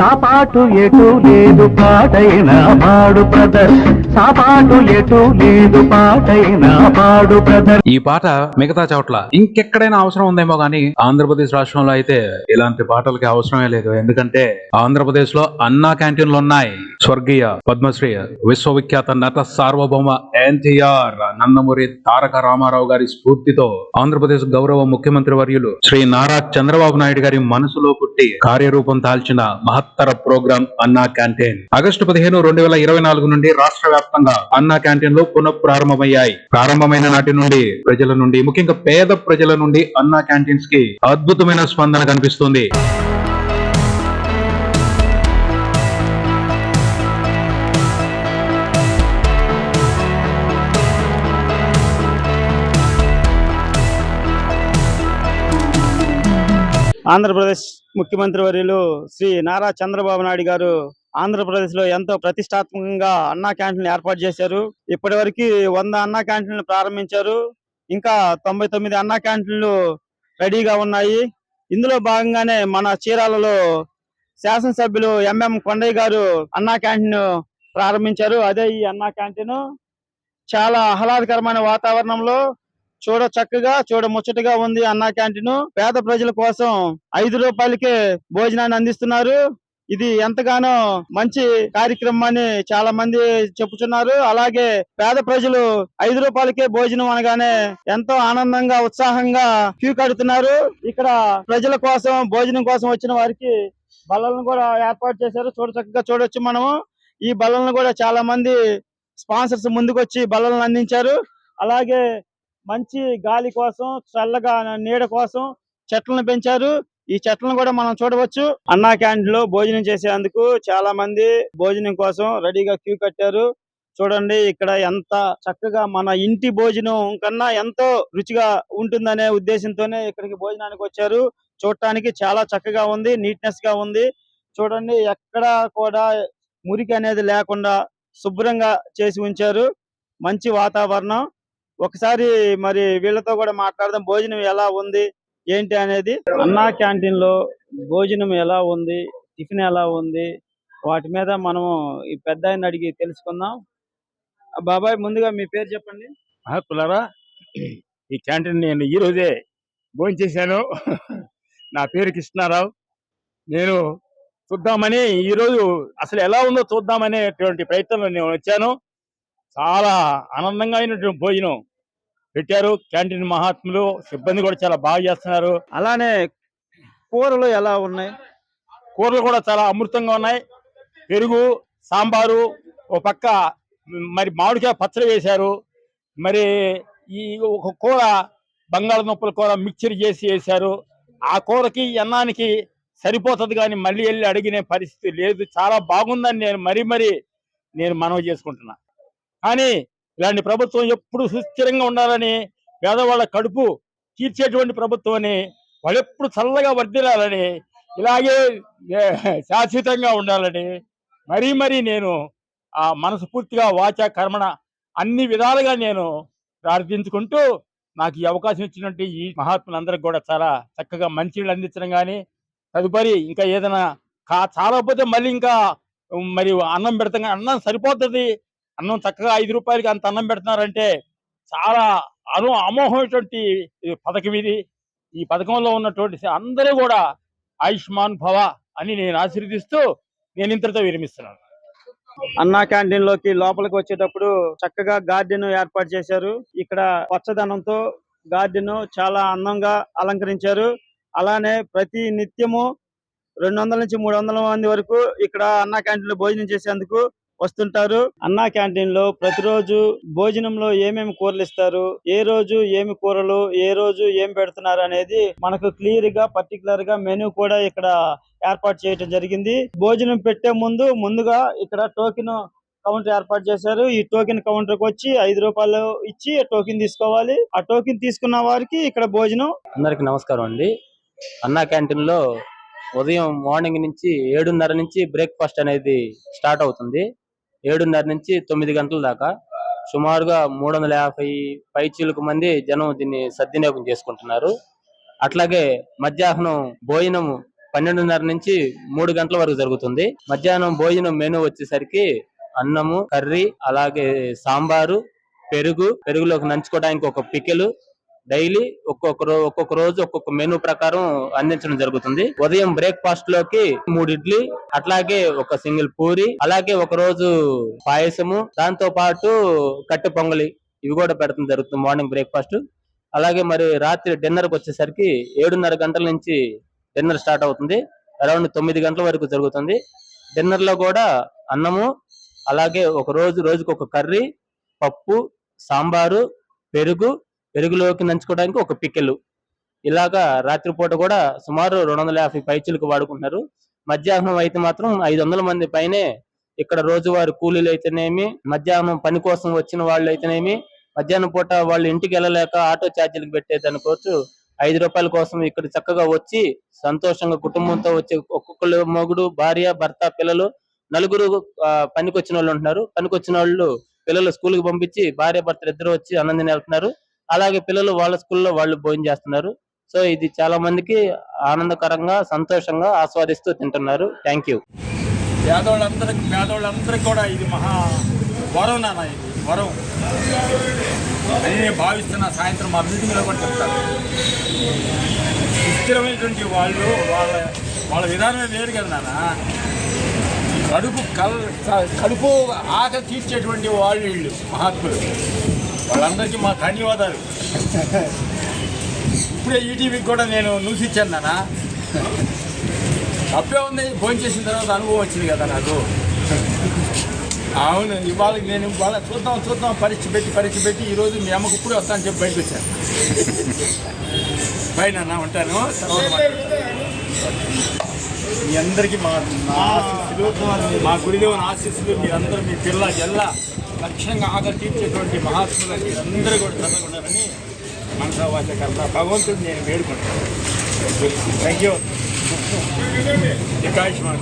సాపాటు ఎటు లేదు పాటైన పాడు బ్రదర్ సాపాటు ఎటు లేదు పాడు బ్రదర్. ఈ పాట మిగతా చోట్ల ఇంకెక్కడైనా అవసరం ఉందేమో గానీ ఆంధ్రప్రదేశ్ రాష్ట్రంలో అయితే ఇలాంటి పాటలకి అవసరమే లేదు. ఎందుకంటే ఆంధ్రప్రదేశ్లో అన్నా క్యాంటీన్లు ఉన్నాయి. స్వర్గీయ పద్మశ్రీ విశ్వవిఖ్యాత నట సార్వభౌమ ఎన్టీఆర్ నందమూరి తారక రామారావు గారి స్ఫూర్తితో ఆంధ్రప్రదేశ్ గౌరవ ముఖ్యమంత్రి వర్యులు శ్రీ నారా చంద్రబాబు నాయుడు గారి మనసులో పుట్టి కార్యరూపం దాల్చిన మహత్తర ప్రోగ్రాం అన్నా క్యాంటీన్. ఆగస్టు పదిహేను రెండు వేల ఇరవై నాలుగు నుండి రాష్ట్ర వ్యాప్తంగా అన్నా క్యాంటీన్లు పునః ప్రారంభమయ్యాయి ప్రారంభమైన నాటి నుండి ప్రజల నుండి ముఖ్యంగా పేద ప్రజల నుండి అన్నా క్యాంటీన్స్కి అద్భుతమైన స్పందన కనిపిస్తుంది. ఆంధ్రప్రదేశ్ ముఖ్యమంత్రి వర్యులు శ్రీ నారా చంద్రబాబు నాయుడు గారు ఆంధ్రప్రదేశ్లో ఎంతో ప్రతిష్టాత్మకంగా అన్నా క్యాంటీన్ ఏర్పాటు చేశారు. ఇప్పటి వరకు వంద అన్నా క్యాంటీన్లు ప్రారంభించారు. ఇంకా తొంభై తొమ్మిది అన్నా క్యాంటీన్లు రెడీగా ఉన్నాయి. ఇందులో భాగంగానే మన చీరాలలో శాసనసభ్యులు ఎంఎం కొండయ్య గారు అన్నా క్యాంటీన్ ప్రారంభించారు. అదే ఈ అన్నా క్యాంటీన్ చాలా ఆహ్లాదకరమైన వాతావరణంలో చూడ చక్కగా చూడ ముచ్చటగా ఉంది అన్నా క్యాంటీన్. పేద ప్రజల కోసం ఐదు రూపాయలకే భోజనాన్ని అందిస్తున్నారు. ఇది ఎంతగానో మంచి కార్యక్రమం అని చాలా మంది చెప్పుచున్నారు. అలాగే పేద ప్రజలు ఐదు రూపాయలకే భోజనం అనగానే ఎంతో ఆనందంగా ఉత్సాహంగా క్యూ కడుతున్నారు. ఇక్కడ ప్రజల కోసం భోజనం కోసం వచ్చిన వారికి బల్లలను కూడా ఏర్పాటు చేశారు. చూడ చక్కగా చూడొచ్చు మనము. ఈ బల్లలను కూడా చాలా మంది స్పాన్సర్స్ ముందుకొచ్చి బల్లలను అందించారు. అలాగే మంచి గాలి కోసం చల్లగా నీడ కోసం చెట్లను పెంచారు. ఈ చెట్లను కూడా మనం చూడవచ్చు. అన్నా క్యాంటీన్లో భోజనం చేసేందుకు చాలా మంది భోజనం కోసం రెడీగా క్యూ కట్టారు. చూడండి ఇక్కడ ఎంత చక్కగా మన ఇంటి భోజనం కన్నా ఎంతో రుచిగా ఉంటుందనే ఉద్దేశంతోనే ఇక్కడికి భోజనానికి వచ్చారు. చూడటానికి చాలా చక్కగా ఉంది నీట్నెస్గా ఉంది. చూడండి ఎక్కడ కూడా మురికి అనేది లేకుండా శుభ్రంగా చేసి ఉంచారు. మంచి వాతావరణం. ఒకసారి మరి వీళ్ళతో కూడా మాట్లాడదాం భోజనం ఎలా ఉంది? ఏంటి అనేది అన్నా క్యాంటీన్లో భోజనం ఎలా ఉంది? టిఫిన్ ఎలా ఉంది? వాటి మీద మనము ఈ పెద్ద ఆయన అడిగి తెలుసుకుందాం. బాబాయ్ ముందుగా మీ పేరు చెప్పండి. కులారా ఈ క్యాంటీన్ నేను ఈ రోజే భోజనం చేశాను. నా పేరు కృష్ణారావు. నేను చూద్దామని ఈ రోజు అసలు ఎలా ఉందో చూద్దామనేటువంటి ప్రయత్నంలో నేను వచ్చాను. చాలా ఆనందంగా అయినటువంటి భోజనం. పెట్టారు. క్యాంటీన్ మహాత్ములు సిబ్బంది కూడా చాలా బాగా చేస్తున్నారు. అలానే కూరలు ఎలా ఉన్నాయి? కూరలు కూడా చాలా అమృతంగా ఉన్నాయి. పెరుగు సాంబారు ఓ పక్క మరి మామిడికాయ పచ్చడి వేశారు. మరి ఈ ఒక కూర బంగాళదుంపల కూర మిక్చర్ చేసి వేశారు. ఆ కూరకి అన్నానికి సరిపోతుంది కానీ మళ్ళీ వెళ్ళి అడిగిన పరిస్థితి లేదు. చాలా బాగుందని నేను మరీ మరీ నేను మనవి చేసుకుంటున్నా. కానీ ఇలాంటి ప్రభుత్వం ఎప్పుడు సుస్థిరంగా ఉండాలని పేదవాళ్ళ కడుపు తీర్చేటువంటి ప్రభుత్వం అని వాళ్ళెప్పుడు చల్లగా వర్ధిల్లాలని ఇలాగే శాశ్వతంగా ఉండాలని మరీ మరీ నేను ఆ మనస్ఫూర్తిగా వాచ కర్మణ అన్ని విధాలుగా నేను ప్రార్థించుకుంటూ నాకు ఈ అవకాశం ఇచ్చినట్టు ఈ మహాత్ములందరికి కూడా చాలా చక్కగా మంచినీళ్ళు అందించడం కానీ తదుపరి ఇంకా ఏదైనా కా చాలకపోతే మళ్ళీ ఇంకా మరి అన్నం పెడతాం అన్నం సరిపోతుంది అన్నం చక్కగా ఐదు రూపాయలకి అంత అన్నం పెడుతున్నారంటే చాలా అను అమోహమైనటువంటి పథకం ఇది. ఈ పథకంలో ఉన్నటువంటి అందరూ కూడా ఆయుష్మాన్ భవ అని నేను ఆశీర్వదిస్తూ నేను ఇంతటితో విరమిస్తున్నాను. అన్నా క్యాంటీన్లోకి లోపలికి వచ్చేటప్పుడు చక్కగా గార్డెన్ ఏర్పాటు చేశారు. ఇక్కడ పచ్చదనంతో గార్డెన్ చాలా అందంగా అలంకరించారు. అలానే ప్రతి నిత్యము రెండు వందల నుంచి మూడు వందల మంది వరకు ఇక్కడ అన్నా క్యాంటీన్లో భోజనం చేసేందుకు వస్తుంటారు. అన్నా క్యాంటీన్లో ప్రతిరోజు భోజనంలో ఏమేమి కూరలు ఇస్తారు? ఏ రోజు ఏమి కూరలు? ఏ రోజు ఏం పెడుతున్నారు అనేది మనకు క్లియర్గా పర్టికులర్గా మెనూ కూడా ఇక్కడ ఏర్పాటు చేయడం జరిగింది. భోజనం పెట్టే ముందు ముందుగా ఇక్కడ టోకెన్ కౌంటర్ ఏర్పాటు చేశారు. ఈ టోకెన్ కౌంటర్కి వచ్చి ఐదు రూపాయలు ఇచ్చి టోకెన్ తీసుకోవాలి. ఆ టోకెన్ తీసుకున్న వారికి ఇక్కడ భోజనం అందరికి నమస్కారం అండి. అన్నా క్యాంటీన్లో ఉదయం మార్నింగ్ నుంచి ఏడున్నర నుంచి బ్రేక్ఫాస్ట్ అనేది స్టార్ట్ అవుతుంది. ఏడున్నర నుంచి తొమ్మిది గంటల దాకా సుమారుగా మూడు వందల యాభై పైచీలకు మంది జనం దీన్ని సద్వినియోగం చేసుకుంటున్నారు. అట్లాగే మధ్యాహ్నం భోజనం పన్నెండున్నర నుంచి మూడు గంటల వరకు జరుగుతుంది. మధ్యాహ్నం భోజనం మెనూ వచ్చేసరికి అన్నము కర్రీ అలాగే సాంబారు పెరుగు పెరుగులోకి నంచుకోవడానికి ఒక పికెలు డైలీ ఒక్కొక్క రోజు ఒక్కొక్క రోజు ఒక్కొక్క మెనూ ప్రకారం అందించడం జరుగుతుంది. ఉదయం బ్రేక్ఫాస్ట్లోకి మూడు ఇడ్లీ అట్లాగే ఒక సింగిల్ పూరి అలాగే ఒక రోజు పాయసము దాంతో పాటు కట్టె పొంగలి ఇవి కూడా పెడతాం జరుగుతుంది మార్నింగ్ బ్రేక్ఫాస్ట్ అలాగే మరి రాత్రి డిన్నర్కి వచ్చేసరికి ఏడున్నర గంటల నుంచి డిన్నర్ స్టార్ట్ అవుతుంది. అరౌండ్ తొమ్మిది గంటల వరకు జరుగుతుంది. డిన్నర్లో కూడా అన్నము అలాగే ఒక రోజు రోజుకు ఒక కర్రీ పప్పు సాంబారు పెరుగు పెరుగులోకి నంచుకోవడానికి ఒక పికెలు ఇలాగా రాత్రిపూట కూడా సుమారు రెండు వందల యాభై పైచులకు వాడుకుంటున్నారు. మధ్యాహ్నం అయితే మాత్రం ఐదు వందల మంది పైనే ఇక్కడ రోజువారి కూలీలు అయితేనేమి మధ్యాహ్నం పని కోసం వచ్చిన వాళ్ళు అయితేనేమి మధ్యాహ్నం పూట వాళ్ళు ఇంటికి వెళ్ళలేక ఆటో ఛార్జీలకు పెట్టేదనుకోవచ్చు ఐదు రూపాయల కోసం ఇక్కడ చక్కగా వచ్చి సంతోషంగా కుటుంబంతో వచ్చి ఒక్కొక్కరు మొగుడు భార్య భర్త పిల్లలు నలుగురు పనికొచ్చిన వాళ్ళు ఉంటున్నారు. పనికొచ్చిన వాళ్ళు పిల్లలు స్కూల్కి పంపించి భార్య భర్తలు ఇద్దరు వచ్చి ఆనందం వెళ్తున్నారు. అలాగే పిల్లలు వాళ్ళ స్కూల్లో వాళ్ళు భోజనం చేస్తున్నారు. సో ఇది చాలా మందికి ఆనందకరంగా సంతోషంగా ఆస్వాదిస్తూ తింటున్నారు. థ్యాంక్ యూ పేదోళ్ళందరికి పేదోళ్ళందరికి కూడా ఇది మహా వరం నాన్న ఇది. వరం. అని నేను భావిస్తున్న సాయంత్రం మా మీటింగ్లో కూడా చెప్తాను. సుస్థిరమైనటువంటి వాళ్ళు వాళ్ళ వాళ్ళ విధానమే వేరు కదా నాన్న. కడుపు కల్ కడుపు ఆకలి తీర్చేటువంటి వాళ్ళు వీళ్ళు మహాత్ములు. వాళ్ళందరికీ మా ధన్యవాదాలు. ఇప్పుడే ఈటీవీకి కూడా నేను న్యూస్ ఇచ్చాను నాన్న. తప్పే ఉంది ఫోన్ చేసిన తర్వాత అనుభవం వచ్చింది కదా నాకు. అవును ఇవాళ నేను ఇవాళ చూద్దాం చూద్దాం పరీక్ష పెట్టి పరీక్ష పెట్టి ఈరోజు మీ అమ్మకు ఇప్పుడు వస్తాను చెప్పి బయటకు వచ్చాను. బయట నాన్న ఉంటాను. తర్వాత మీ అందరికీ మా ఆశీస్సులు మా గురుదేవుని ఆశీస్సులు మీరందరూ మీ పిల్ల ఎల్ల. లక్ష్యంగా ఆకలి తీర్చేటువంటి మహాత్ములు మీరందరూ కూడా చదవకుండారని మనసా వాచ కర్త భగవంతుడు నేను వేడుకుంటాను థ్యాంక్ యూ దీర్ఘాయుష్మాన్